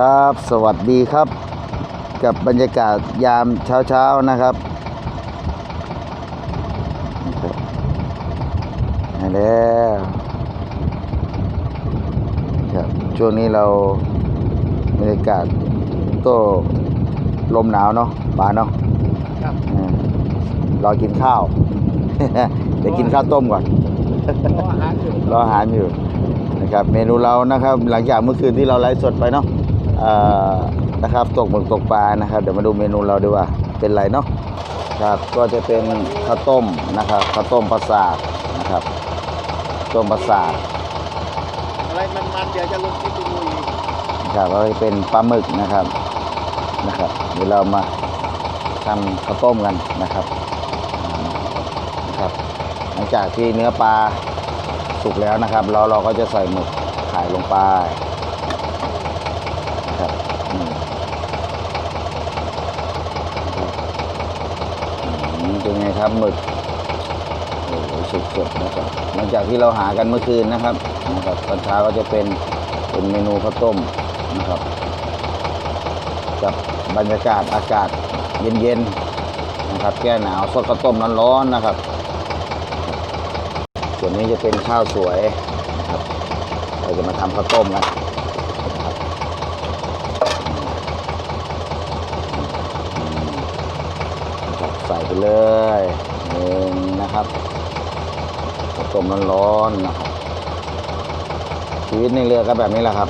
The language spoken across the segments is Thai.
ครับ สวัสดีครับ กับบรรยากาศยามเช้าๆนะครับมาแล้วครับช่วงนี้เราบรรยากาศโต้ลมหนาวเนาะป่าเนาะครับเออรอกินข้าว เดี๋ยวกินข้าวต้มก่อนรออาหารอยู่รออาหารอยู่นะครับ เมนูเรานะครับ หลังจากเมื่อคืนที่เราไลฟ์สดไปเนาะเอ่อ นะครับตกหมึกตกปลานะครับ เดี๋ยวมาดูเมนูเราดีกว่าเป็นไรเนาะครับก็จะเป็นข้าวต้มนะครับข้าวต้มปลาสากนะครับต้มปลาสากอะไรมันๆเดี๋ยวจะลงที่ดูอีกนะครับแล้วก็เป็นปลาหมึกนะครับนะครับเดี๋ยวเรามาทำข้าวต้มกันนะครับนะครับหลังจากที่เนื้อปลาสุกแล้วนะครับเราเราก็จะใส่หมึกขายลงไปนะครับอืมอืม เป็นไงครับหมึกโอ้โหสดๆนะครับหลังจากที่เราหากันเมื่อคืนนะครับนะครับตอนเช้าก็จะเป็นเป็นเมนูข้าวต้มนะครับ กับบรรยากาศอากาศเย็นๆนะครับ แก้หนาวสดข้าวต้มร้อนๆนะครับ ส่วนนี้จะเป็นข้าวสวยนะครับ เราจะมาทำข้าวต้มกันนะครับนะครับ ใส่ไปเลยหนึ่งนะครับต้มร้อนๆนะครับชีวิตในเรือก็แบบนี้แหละครับ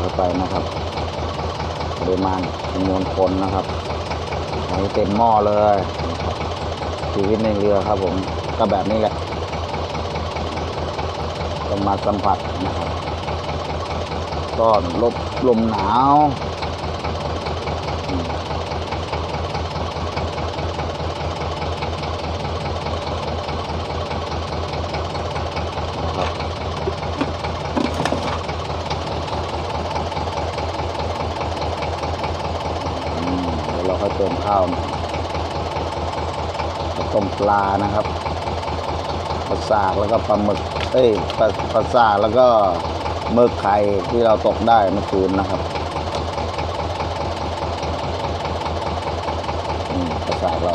เข้าไปนะครับปริมาณจำนวนคนนะครับอันนี้เต็มหม้อเลยชีวิตในเรือครับผมก็แบบนี้แหละ ต้องมาสัมผัสนะครับต้อนลบลมหนาวเราค่อยเติมข้าวนะแล้วต้มปลานะครับปลาสากแล้วก็ปลาหมึก เอ้ยปลาปลาซาแล้วก็เมึกไข่ที่เราตกได้เมื่อคืนนะครับปลาซาเรา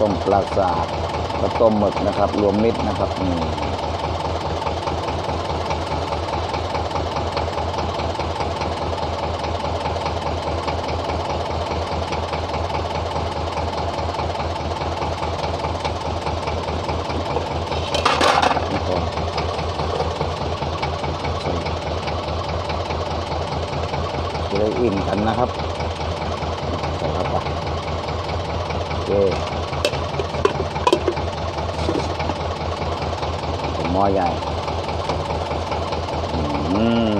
ต้มปลาซาแล้วต้มหมึกนะครับ รวมมิตรนะครับนี่ก่อนใส่จะได้ อิ่มกันนะครับใส่เข้าไปโอเคหม้อใหญ่อืม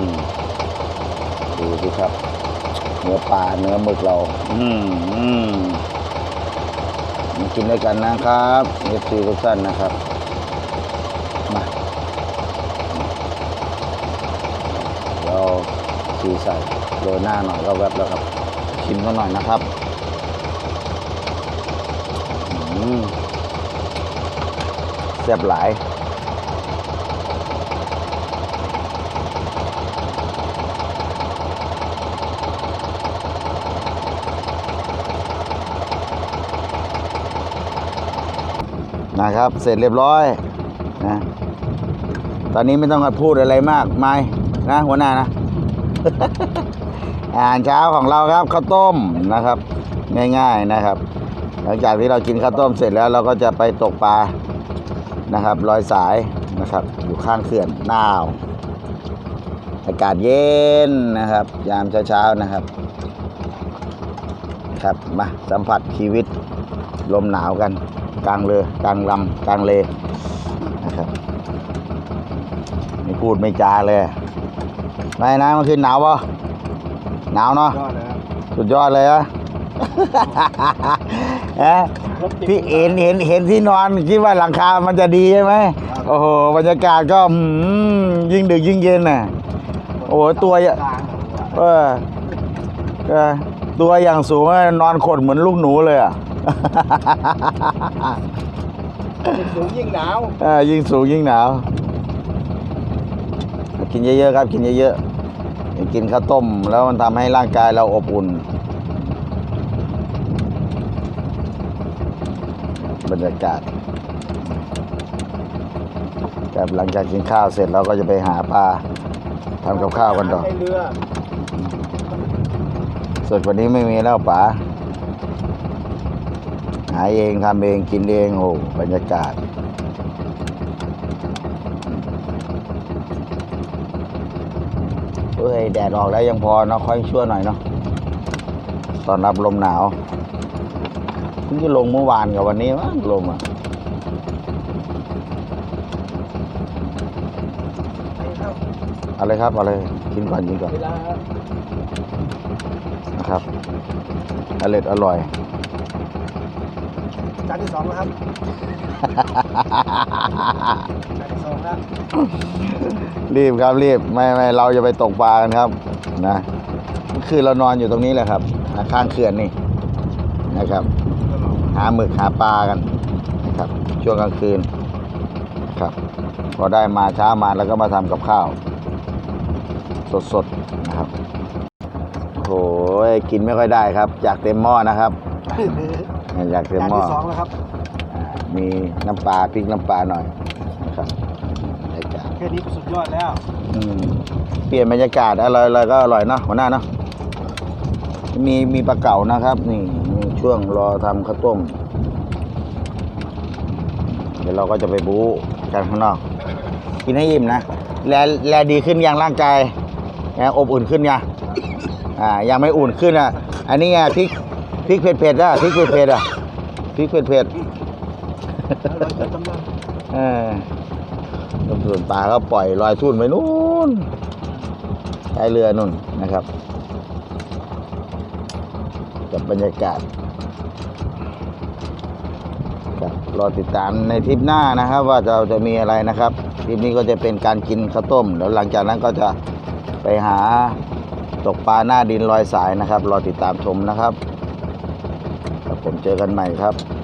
ดูสิครับ เนื้อปลาเนื้อหมึกเรา อืมอืมมากินด้วยกันนะครับเอฟซีทุกท่านนะครับมาเราชีใส่ โรยหน้าหน่อยก็แวบแล้วครับ ชิมกันหน่อยนะครับอืมแซ่บหลายนะครับเสร็จเรียบร้อยนะตอนนี้ไม่ต้องพูดอะไรมากไมายนะหัวหน้านะ อาหารเช้าของเราครับข้าวต้มนะครับ ง่าย ๆนะครับ หลังจากที่เรากินข้าวต้มเสร็จแล้วเราก็จะไปตกปลานะครับลอยสายนะครับ อยู่ข้างเขื่อนหนาวอากาศเย็นนะครับ ยามเช้าๆนะครับ ครับมาสัมผัสชีวิตลมหนาวกัน กลางเรือกลางลำกลางเลนะครับ ไม่พูดไม่จาเลย ไม่นะเมื่อคืนหนาวปะหนาวเนาะยอดเลยครับสุดยอดเลยอะ ฮะพี่เห็นเห็นเห็นที่นอนคิดว่าหลังคา มันจะดีใช่ไหมโอ้โหบรรยากาศก็อืมยิ่งดึกยิ่งเย็นน่ะ โอ้โหตัวใหญ่กลางเเออเออตัวอย่างสูงอะนอนขดเหมือนลูกหนูเลยอะยิ่งสูงยิ่งหนาวเออยิ่งสูงยิ่งหนาว กินเยอะๆครับ กินเยอะๆกินข้าวต้ม แล้วมันทำให้ร่างกายเราอบอุ่น บรรยากาศครับหลังจากกินข้าวเสร็จเราก็จะไปหาปลาทำกับข้าวกันต่อส่วนวันนี้ไม่มีแล้วป๋าหาเองทำเองกินเองโอ้บรรยากาศ เอ้ยแดดออกแล้วยังพอเนาะค่อยชั่วหน่อยเนาะตอนรับลมหนาวเพิ่งจะลงเมื่อวานกับวันนี้มั้งลมอะเอาเลยครับเอาเลยกินก่อนกินก่อนเวลานะครับอร่อยอร่อย จานที่สองนะครับจานที่สองครับรีบครับรีบไม่ไม่เราจะไปตกปลากันครับนะคือเรานอนอยู่ตรงนี้แหละครับข้างเขื่อนนี่นะครับ หาหมึกหาปลากันนะครับ ช่วงกลางคืนครับพอได้มาเช้ามาแล้วก็มาทำกับข้าว สดๆนะครับโอ้ยกินไม่ค่อยได้ครับ จากเต็มหม้อนะครับ อยากเต็มจานหม้อที่สองแล้วครับ อ่ามีน้ำปลาพริกน้ำปลาหน่อยนะครับบรรยากาศแค่นี้ก็สุดยอดแล้ว อืมเปลี่ยนบรรยากาศอะไรอะไรก็อร่อยเนาะหัวหน้าเนาะมีมีปลาเก๋านะครับ นี่มีช่วงรอทำข้าวต้ม เดี๋ยวเราก็จะไปบู๊กันข้างนอก กินให้อิ่มนะแลแลดีขึ้นยังร่างกายแลอบอุ่นขึ้นยังอ่ายังไม่อุ่นขึ้นอะ อันนี้ไงพริก พริกเผ็ดเผ็ดๆอะพริกเผ็ดเผ็ดๆอะพริกเผ็ดเผ็ดๆเราจะจำนวนเออตำรวจป่าก็ปล่อยลอยทุ่นไปนู่นท้ายเรือนู่นนะครับ กับบรรยากาศครับรอติดตามในทริปหน้านะครับ ว่าเราจะมีอะไรนะครับทริปนี้ก็จะเป็นการกินข้าวต้มแล้วหลังจากนั้นก็จะไปหาตกปลาหน้าดินลอยสายนะครับ รอติดตามชมนะครับครับ ผมเจอกันใหม่ครับ